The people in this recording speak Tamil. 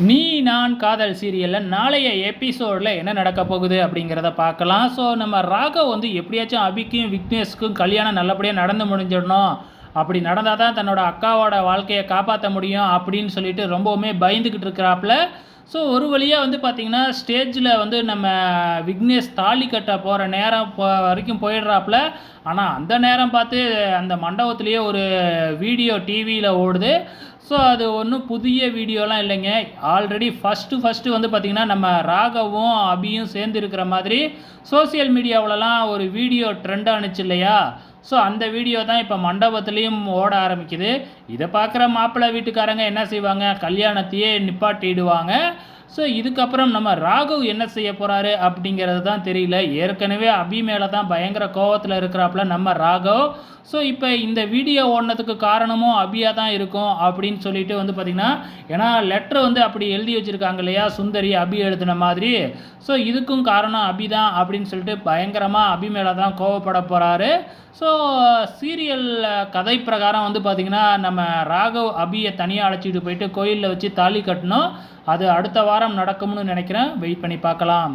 நீ நான் காதல் சீரியலில் நாளைய எபிசோடில் என்ன நடக்க போகுது அப்படிங்கிறத பார்க்கலாம். ஸோ நம்ம ராகவ் வந்து எப்படியாச்சும் அபிக்கும் விக்னேஷ்க்கும் கல்யாணம் நல்லபடியாக நடந்து முடிஞ்சிடணும். அப்படி நடந்தால் தான் தன்னோட அக்காவோட வாழ்க்கையை காப்பாற்ற முடியும் அப்படின்னு சொல்லிட்டு ரொம்பவுமே பயந்துக்கிட்டு இருக்கிறாப்புல. ஸோ ஒரு வழியாக வந்து பார்த்திங்கன்னா ஸ்டேஜில் வந்து நம்ம விக்னேஷ் தாலி கட்ட போகிற நேரம் போ வரைக்கும் போயிடுறாப்புல. ஆனால் அந்த நேரம் பார்த்து அந்த மண்டபத்துலேயே ஒரு வீடியோ டிவியில் ஓடுது. ஸோ அது ஒன்றும் புதிய வீடியோலாம் இல்லைங்க. ஆல்ரெடி ஃபஸ்ட்டு ஃபஸ்ட்டு வந்து பார்த்திங்கன்னா நம்ம ராகவும் அபியும் சேர்ந்து இருக்கிற மாதிரி சோஷியல் மீடியாவிலலாம் ஒரு வீடியோ ட்ரெண்ட் ஆனுச்சு இல்லையா? ஸோ அந்த வீடியோ தான் இப்போ மண்டபத்துலேயும் ஓட ஆரம்பிக்குது. இதை பார்க்குற மாப்பிள்ளை வீட்டுக்காரங்க என்ன செய்வாங்க? கல்யாணத்தையே நிப்பாட்டிடுவாங்க. ஸோ இதுக்கப்புறம் நம்ம ராகவ் என்ன செய்ய போகிறாரு அப்படிங்கிறது தான் தெரியல. ஏற்கனவே அபி மேலே தான் பயங்கர கோவத்தில் இருக்கிறாப்புல நம்ம ராகவ். ஸோ இப்போ இந்த வீடியோ ஓடினதுக்கு காரணமும் அபியாக தான் இருக்கும் அப்படின்னு சொல்லிட்டு வந்து பார்த்திங்கன்னா ஏன்னா லெட்டர் வந்து அப்படி எழுதி வச்சுருக்காங்க இல்லையா? சுந்தரி அபி எழுதின மாதிரி. ஸோ இதுக்கும் காரணம் அபி தான் அப்படின்னு சொல்லிட்டு பயங்கரமாக அபி மேலே தான் கோவப்பட போகிறாரு ஸோ சீரியல் கதை பிரகாரம் வந்து பார்த்திங்கன்னா நம்ம ராகவ் அபியை தனியாக அழைச்சிட்டு போயிட்டு கோயிலில் வச்சு தாலி கட்டணும். அது அடுத்த வாரம் வாரம் நடக்கும்னு நினைக்கிறேன். வெயிட் பண்ணி பார்க்கலாம்.